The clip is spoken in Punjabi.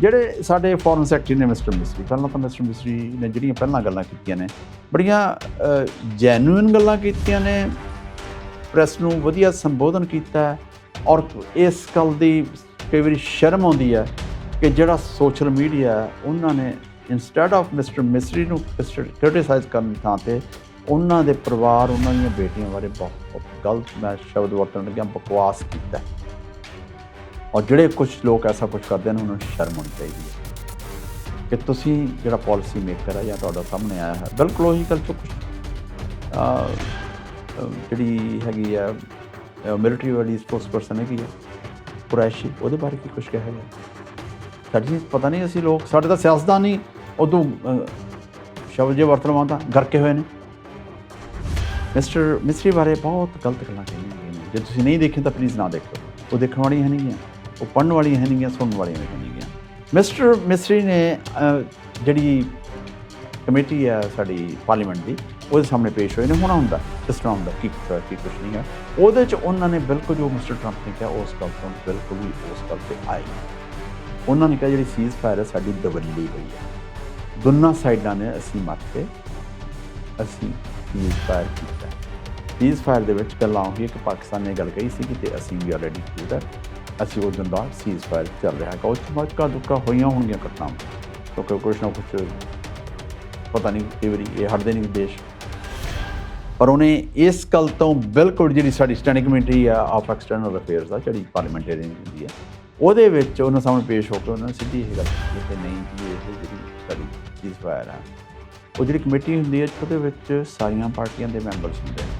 ਜਿਹੜੇ ਸਾਡੇ ਫੋਰਨ ਸੈਕਟਰੀ ਨੇ ਮਿਸਟਰ ਮਿਸਰੀ ਪਹਿਲਾਂ ਤਾਂ ਮਿਸਟਰ ਮਿਸਰੀ ਨੇ ਜਿਹੜੀਆਂ ਪਹਿਲਾਂ ਗੱਲਾਂ ਕੀਤੀਆਂ ਨੇ, ਬੜੀਆਂ ਜੈਨੂਇਨ ਗੱਲਾਂ ਕੀਤੀਆਂ ਨੇ ਪ੍ਰੈਸ ਨੂੰ ਵਧੀਆ ਸੰਬੋਧਨ ਕੀਤਾ ਔਰ ਇਸ ਗੱਲ ਦੀ ਕਈ ਵਾਰੀ ਸ਼ਰਮ ਆਉਂਦੀ ਹੈ ਕਿ ਜਿਹੜਾ ਸੋਸ਼ਲ ਮੀਡੀਆ ਉਹਨਾਂ ਨੇ ਇਨਸਟੈਡ ਆਫ ਮਿਸਟਰ ਮਿਸਰੀ ਨੂੰ ਕ੍ਰਿਟਿਸਾਈਜ਼ ਕਰਨ ਦੀ ਥਾਂ ਤੇ ਉਹਨਾਂ ਦੇ ਪਰਿਵਾਰ, ਉਹਨਾਂ ਦੀਆਂ ਬੇਟੀਆਂ ਬਾਰੇ ਬਹੁਤ ਗਲਤ ਮੈਂ ਸ਼ਬਦ ਵਰਤਣ ਲੱਗਿਆ, ਬਕਵਾਸ ਕੀਤਾ ਔਰ ਜਿਹੜੇ ਕੁਝ ਲੋਕ ਐਸਾ ਕੁਝ ਕਰਦੇ ਨੇ, ਉਹਨਾਂ ਨੂੰ ਸ਼ਰਮ ਹੋਣੀ ਚਾਹੀਦੀ ਹੈ। ਕਿ ਤੁਸੀਂ ਜਿਹੜਾ ਪਾਲਿਸੀ ਮੇਕਰ ਹੈ ਜਾਂ ਤੁਹਾਡਾ ਸਾਹਮਣੇ ਆਇਆ ਹੈ, ਬਿਲਕੁਲ ਉਹੀ ਗੱਲ ਤੋਂ ਕੁਝ ਜਿਹੜੀ ਹੈਗੀ ਆ ਮਿਲਟਰੀ ਵਾਲੀ ਸਪੋਕਸਪਰਸਨ ਹੈਗੀ ਆ, ਕੁਰੈਸ਼ੀ, ਉਹਦੇ ਬਾਰੇ ਕੀ ਕੁਝ ਕਿਹਾ ਹੈ ਸਾਡੀ ਪਤਾ ਨਹੀਂ ਅਸੀਂ ਲੋਕ, ਸਾਡੇ ਤਾਂ ਸਿਆਸਤਦਾਨ ਹੀ ਉਦੋਂ ਸ਼ਬਦ ਜੇ ਵਰਤਣ ਵਾਂਦਾ ਗਰਕੇ ਹੋਏ ਨੇ। ਮਿਸਟਰ ਮਿਸਟਰੀ ਬਾਰੇ ਬਹੁਤ ਗਲਤ ਗੱਲਾਂ ਕਹੀਆਂ ਗਈਆਂ ਨੇ। ਜੇ ਤੁਸੀਂ ਨਹੀਂ ਦੇਖੇ ਤਾਂ ਪਲੀਜ਼ ਨਾ ਦੇਖੋ। ਉਹ ਦੇਖਣ ਵਾਲੀਆਂ ਹੈ ਨਹੀਂ ਹੈ ਉਹ ਪੜ੍ਹਨ ਵਾਲੀਆਂ ਹੈ ਨਹੀਂ ਗੀਆਂ ਸੁਣਨ ਵਾਲੀਆਂ ਹੈ ਨਹੀਂ ਗੀਆਂ ਮਿਸਟਰ ਮਿਸਰੀ ਨੇ ਜਿਹੜੀ ਕਮੇਟੀ ਹੈ ਸਾਡੀ ਪਾਰਲੀਮੈਂਟ ਦੀ ਉਹਦੇ ਸਾਹਮਣੇ ਪੇਸ਼ ਹੋਏ ਨੇ। ਹੁਣ ਹੁੰਦਾ ਕਿਸ ਤਰ੍ਹਾਂ ਹੁੰਦਾ ਕੀ ਕੁਛ ਹੋਇਆ, ਕੀ ਕੁਛ ਨਹੀਂ ਹੈ ਉਹਦੇ ਚ ਉਹਨਾਂ ਨੇ ਬਿਲਕੁਲ ਜੋ ਮਿਸਟਰ ਟਰੰਪ ਨੇ ਕਿਹਾ ਉਸ ਗੱਲ ਤੋਂ ਬਿਲਕੁਲ ਵੀ ਉਸ ਗੱਲ ਤੇ ਆਏ ਉਹਨਾਂ ਨੇ ਕਿਹਾ ਜਿਹੜੀ ਸੀਜ਼ ਫਾਇਰ ਹੈ ਸਾਡੀ ਦਵੱਲੀ ਹੋਈ ਹੈ ਦੋਨਾਂ ਸਾਈਡਾਂ ਨੇ ਅਸੀਂ ਮੱਤ ਕੇ ਅਸੀਂ ਸੀਜ਼ ਫਾਇਰ ਕੀਤਾ। ਸੀਜ਼ ਫਾਇਰ ਦੇ ਵਿੱਚ ਪਹਿਲਾਂ ਉਹੀ ਕਿ ਪਾਕਿਸਤਾਨ ਨੇ ਗੱਲ ਕਹੀ ਸੀ ਕਿ ਤੇ ਅਸੀਂ ਵੀ ਆਲਰੇਡੀ ਕੀਤਾ ਅਸੀਂ ਉਸ ਦਿਨ ਬਾਅਦ ਸੀਜ਼ ਫਾਇਰ ਚੱਲ ਰਿਹਾ ਹੈਗਾ ਉਸ ਤੋਂ ਬਾਅਦ ਕਾ ਦੁੱਕਾ ਹੋਈਆਂ ਹੋਣਗੀਆਂ ਘਟਨਾਵਾਂ ਕਿਉਂਕਿ ਕੁਛ ਨਾ ਕੁਛ ਪਤਾ ਨਹੀਂ ਕਈ ਵਾਰੀ ਇਹ ਹਟਦੇ ਨਹੀਂ ਦੇਸ਼। ਪਰ ਉਹਨੇ ਇਸ ਗੱਲ ਤੋਂ ਬਿਲਕੁਲ ਜਿਹੜੀ ਸਾਡੀ ਸਟੈਂਡਿੰਗ ਕਮੇਟੀ ਆ ਆਫ ਐਕਸਟਰਨਲ ਅਫੇਅਰਸ ਦਾ, ਜਿਹੜੀ ਪਾਰਲੀਮੈਂਟੇਰੀਅਨ ਹੁੰਦੀ ਆ, ਉਹਦੇ ਵਿੱਚ ਉਹਨਾਂ ਸਾਹਮਣੇ ਪੇਸ਼ ਹੋ ਕੇ ਉਹਨਾਂ ਨੇ ਸਿੱਧੀ ਇਹ ਗੱਲ ਕੀਤੀ ਕਿ ਨਹੀਂ ਜੀ, ਇਹ ਜਿਹੜੀ ਸਾਡੀ ਸੀਜ਼ ਫਾਇਰ ਆ, ਉਹ ਜਿਹੜੀ ਕਮੇਟੀ ਹੁੰਦੀ ਹੈ ਉਹਦੇ ਵਿੱਚ ਸਾਰੀਆਂ ਪਾਰਟੀਆਂ ਦੇ ਮੈਂਬਰਸ ਹੁੰਦੇ ਨੇ